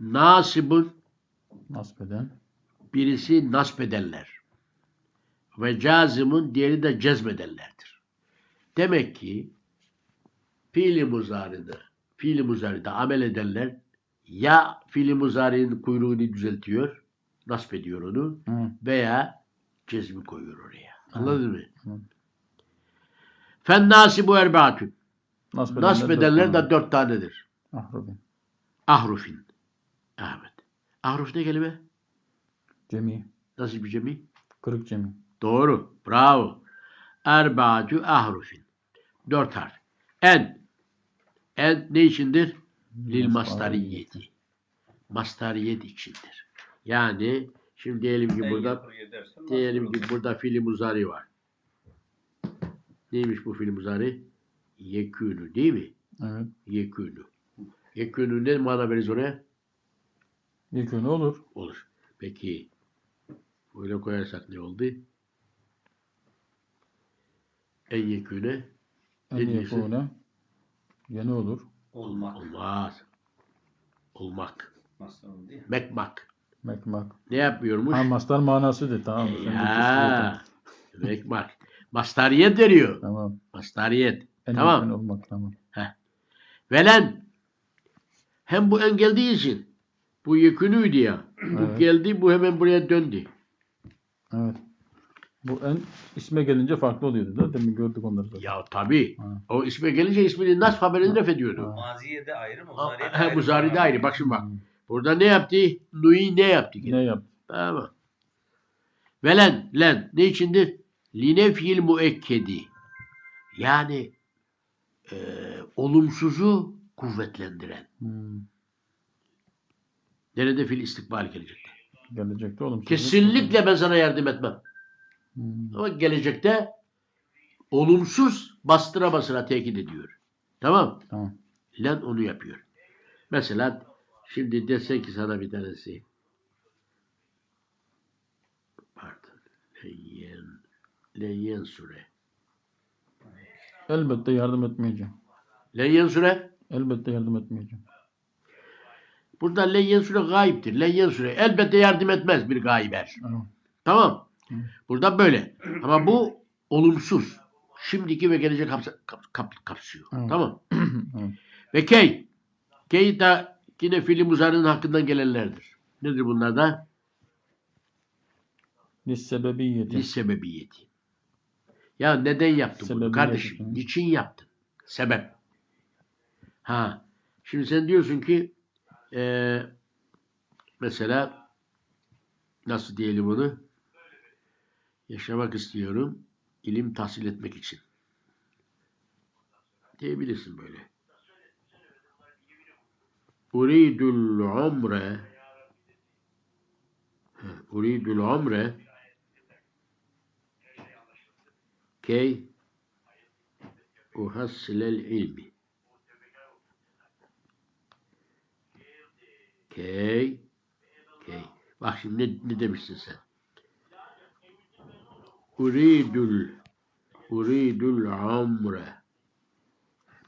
Nasibun Nasip eden. birisi nasp ederler. Ve cazimun diğeri de cezmederlerdir. Demek ki fiili muzaride, fiili muzaride amel edenler ya fiili muzarinin kuyruğunu düzeltiyor, nasp ediyor onu Hı. veya cezmi koyuyor oraya. Anladın mı? Fen nasibu erbaatün. Nasip edenler. De dört tanedir. Ahrubin. Ahrufin. Ahmet. Ahruf ne kelime? Cemi. Nasıl bir cemi? Kırık cemi. Doğru. Bravo. Erbaatü ahrufin. Dört harf. En. En ne içindir? Lil mastariyeti. Mastariyet içindir. Yani şimdi diyelim ki burada diyelim ki burada fiil muzari var. Neymiş bu fiil muzari? Yekûnü değil mi? Evet. Yekûnü. Yekûnü ne mana veririz oraya? Yekûnü olur. Olur. Peki böyle koyarsak ne oldu? En yekûne En Ne diyorsun? yekûne. Yeni olur. Olmak. olmaz. Olmak. Mekmak. Mekmak. Ne yapıyormuş? Ha mastar manasıdır. Tamam. Ya. Mekmak. Mastariyet veriyor. Tamam. Mastariyet. En Tamam. olmak. Tamam. Velen hem bu en geldiği için bu yekünüydü ya. Bu Evet. geldi bu hemen buraya döndü. Evet. Bu en isme gelince farklı oluyordu da. Demin gördük onları zaten. Ya tabii. Ha. O isme gelince ismini nasıl haberini ref ediyordu. Ha. Maziye de ayrı, Ha, muzariye de ha, ayrı. muzari ayrı. Bak şimdi bak. Hmm. Burada ne yaptı? Nui ne yaptı? gene? Ne yaptı? Tamam. Velen, len. Ne içindir? Line fiil müekkedi. Yani e, olumsuzu kuvvetlendiren. Hmm. Nerede fil istikbal gelecek? Gelecekte oğlum. Kesinlikle ben sana yardım etmem. Hmm. Ama gelecekte olumsuz bastıra basıra tekit ediyor. Tamam. Tamam. Len onu yapıyor. Mesela şimdi desen ki sana bir tanesi pardon leyen leyen sure Elbette yardım etmeyeceğim. leyen sure Elbette yardım etmeyeceğim. burada leyen sure gayiptir. Leyen sure elbette yardım etmez bir gayber. Tamam. Burada böyle. Ama bu olumsuz. Şimdiki ve gelecek kapsa, kap, kap- kapsıyor. Evet. Tamam. Evet. Ve key. Key de yine fiili muzarının hakkından gelenlerdir. Nedir bunlar da? Lissebebiyeti. Lis sebebiyeti. Ya neden yaptın bunu kardeşim? Niçin yaptın? Sebep. Ha. Şimdi sen diyorsun ki eee, mesela nasıl diyelim onu? Yaşamak istiyorum. ilim tahsil etmek için. Diyebilirsin böyle. Uridul umre Uridul umre key uhassilel ilmi. Key key. Bak şimdi ne, ne demişsin sen? Uridul Uridul umre.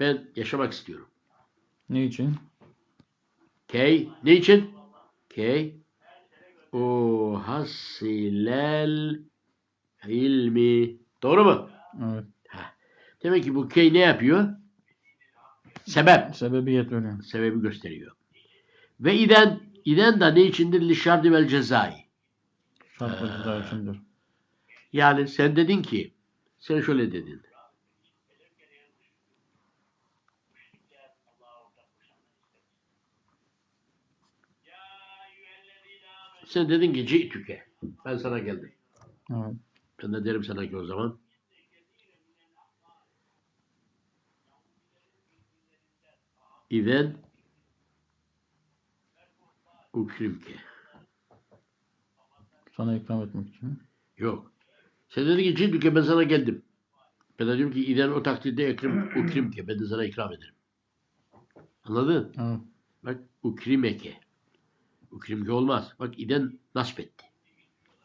Ben yaşamak istiyorum. Ne için? Key ne için? Key uhassilel ilmi. Doğru mu? Evet. Demek ki bu key ne yapıyor? Sebep. Sebebiyet veriyor. Sebebi gösteriyor. Ve iden iden de ne içindir? Lişardi vel cezai. Şart ve ceza içindir. Yani sen dedin ki sen şöyle dedin. Sen dedin ki ci'tüke. Ben sana geldim. Evet. Ben de derim sana ki o zaman. İven ukrimke. Sana ikram etmek için. Yok. Sen dedin ki ci'tüke ben sana geldim. Ben de diyorum ki iden o takdirde ekrim, ukrimke. Ben de sana ikram ederim. Anladın? Evet. Bak ukrimeke. Ukrimke olmaz. Bak iden nasip etti.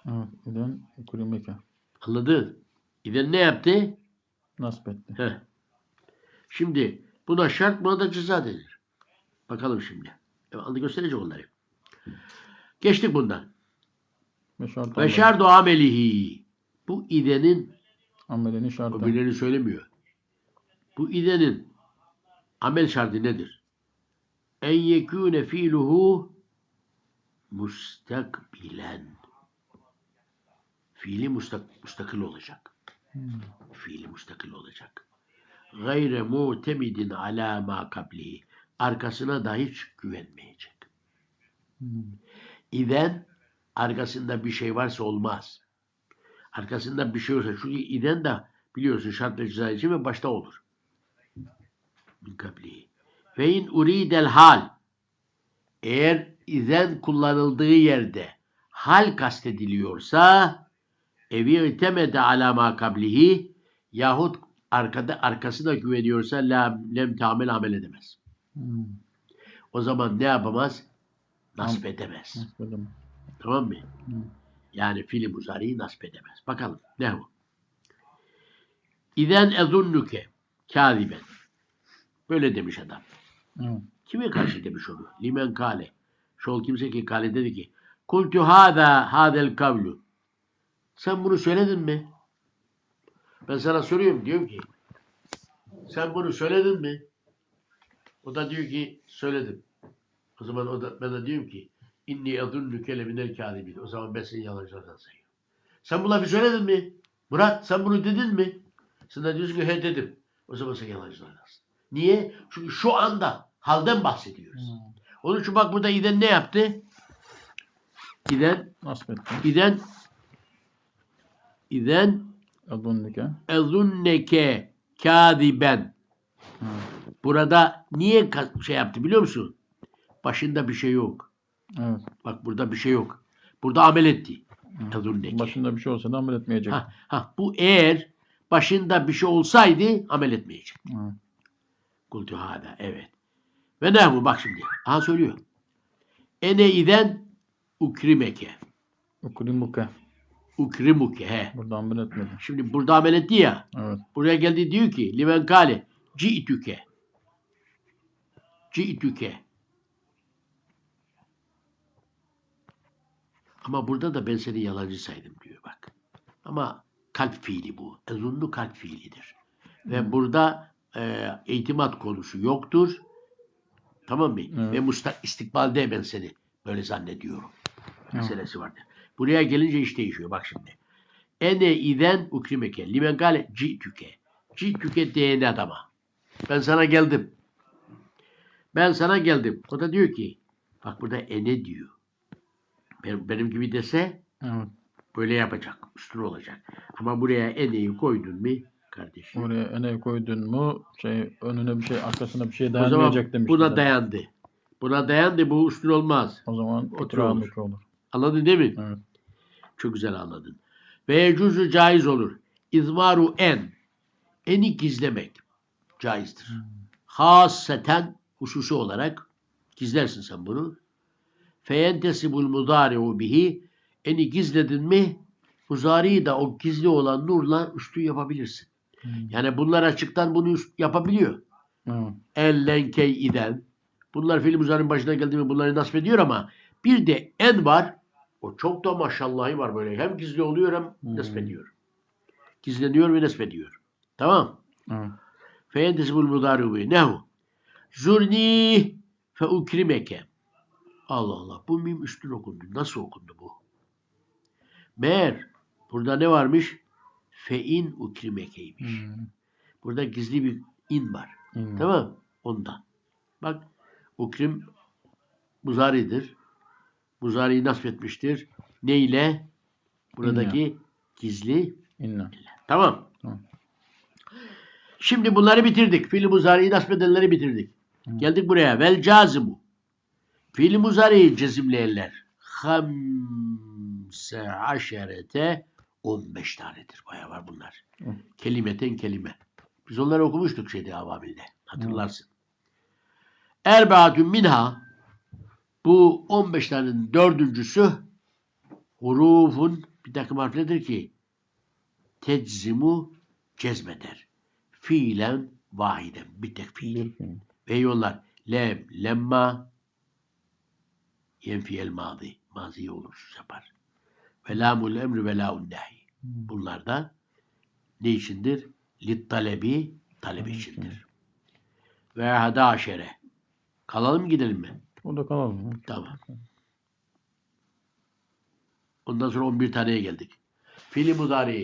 Evet. İden kurimeke. Anladın? İden ne yaptı? Nasip etti. Heh. Şimdi buna şart buna da ceza denir. Bakalım şimdi. Devamlı gösterecek onları. Geçtik bundan. Ve şerdu amelihi. Bu idenin Amelinin o şartı. birileri söylemiyor. Bu idenin amel şartı nedir? En yekûne fiiluhu mustakbilen. Fiili mustak, mustakil olacak. Hmm. Fiili mustakil olacak. Gayre mu'temidin ala ma kablihi. Arkasına da hiç güvenmeyecek. İden arkasında bir şey varsa olmaz. Arkasında bir şey olsa çünkü iden de biliyorsun şartlı ceza için ve başta olur. Min kablihi. Ve in uridel hal eğer izen kullanıldığı yerde hal kastediliyorsa evi itemede ala ma kablihi yahut arkada arkasına güveniyorsa la, lem tamel amel edemez. Hmm. O zaman ne yapamaz? Nasip edemez. Tamam mı? Yani fiili muzariyi nasip edemez. Bakalım ne bu? İden ezunnuke kâziben. Böyle demiş adam. Evet. Kime karşı demiş onu? Limen kale. Şol kimse ki kale dedi ki Kultu hâzâ hâzel kavlu. Sen bunu söyledin mi? Ben sana soruyorum diyorum ki sen bunu söyledin mi? O da diyor ki söyledim. O zaman o da, ben de diyorum ki inni ezunnuke leminel kâzibin. O zaman ben seni yalancılardan sayıyorum. Sen bu lafı söyledin mi? Murat sen bunu dedin mi? Sen de diyorsun ki he dedim. O zaman sen yalancılardansın. Niye? Çünkü şu anda halden bahsediyoruz. Hmm. Onun için bak burada İden ne yaptı? İden. İden, İden Adunnike. ezunneke kâziben. Hmm. Burada niye şey yaptı biliyor musun? Başında bir şey yok. Evet. Bak burada bir şey yok. Burada amel etti. Ezunneke. Başında bir şey olsa da amel etmeyecek. Ha, ha, bu eğer başında bir şey olsaydı amel etmeyecek. Evet. Kultu hâdâ. Evet. Ve ne bu? Bak şimdi. Aha söylüyor. Ene iden ukrimeke. Ukrimuke. Ukrimuke. He. Burada amel etmedi. Şimdi burada amel etti ya. Evet. Buraya geldi diyor ki limen kale ci'tüke. Ci'tüke. Ama burada da ben seni yalancı saydım diyor bak. Ama kalp fiili bu. Ezunlu kalp fiilidir. Ve burada e, itimat konusu yoktur. Tamam mı? Evet. Ve mustak istikbalde ben seni böyle zannediyorum. Evet. Meselesi vardır. Buraya gelince iş değişiyor. Bak şimdi. Ene iden ukrimeke. Limen gale ci'tüke. Ci'tüke diyen adama. Ben sana geldim. Ben sana geldim. O da diyor ki bak burada ene diyor. Benim, benim gibi dese Evet. böyle yapacak. Üstün olacak. Ama buraya eneyi koydun mu kardeşim? Oraya eneği koydun mu şey önüne bir şey arkasına bir şey dayanmayacak demişti. buna zaten. dayandı. Buna dayandı bu üstün olmaz. O zaman Otur ikramlık olur. Anladın değil mi? Evet. Çok güzel anladın. Ve yecuzu caiz olur. İzmaru en. Eni gizlemek caizdir. Hmm. Hasseten hususi olarak gizlersin sen bunu. Feyentesibul mudari'u bihi eni gizledin mi muzari'yi da o gizli olan nurla üstü yapabilirsin. Hmm. Yani bunlar açıktan bunu yapabiliyor. Evet. Ellenkey iden. Bunlar film uzarın başına geldi mi bunları nasip ediyor ama bir de en var. O çok da maşallahı var böyle. Hem gizli oluyor hem Hmm. nasip ediyor. Gizleniyor ve nasip ediyor. Tamam. Evet. Feyendesibul mudari'u bi. Nehu. Zurni fe ukrimeke. Allah Allah. Bu mim üstün okundu. Nasıl okundu bu? Meğer burada ne varmış? Fein ukrimekeymiş. Hmm. Burada gizli bir in var. Hmm. Tamam. Ondan. Bak ukrim muzaridir. Muzariyi nasip etmiştir. Ne ile? Buradaki gizli. İnne. Tamam. Tamam. Şimdi bunları bitirdik. Fiil muzariyi nasip edenleri bitirdik. Hı. Geldik buraya. Vel cazimu. Fiil muzariyi cezimleyenler. Hamse aşerete 15 tanedir. Baya var bunlar. Hı. Kelimeten kelime. Biz onları okumuştuk şeyde avabilde. Hatırlarsın. Erbaatun minha bu 15 tanenin dördüncüsü hurufun bir takım harflerdir ki teczimu cezmeder. Fiilen vahiden bir tek fiil. Ve yollar lem, lemma yenfiyel mazi. Maziyi olumsuz yapar. Ve lamul emri ve laun nahi. Bunlar da ne içindir? Lit talebi, talep içindir. Ve hada aşere. Kalalım gidelim mi? Orada kalalım. ya. Tamam. Ondan sonra 11 taneye geldik. Fiili mudari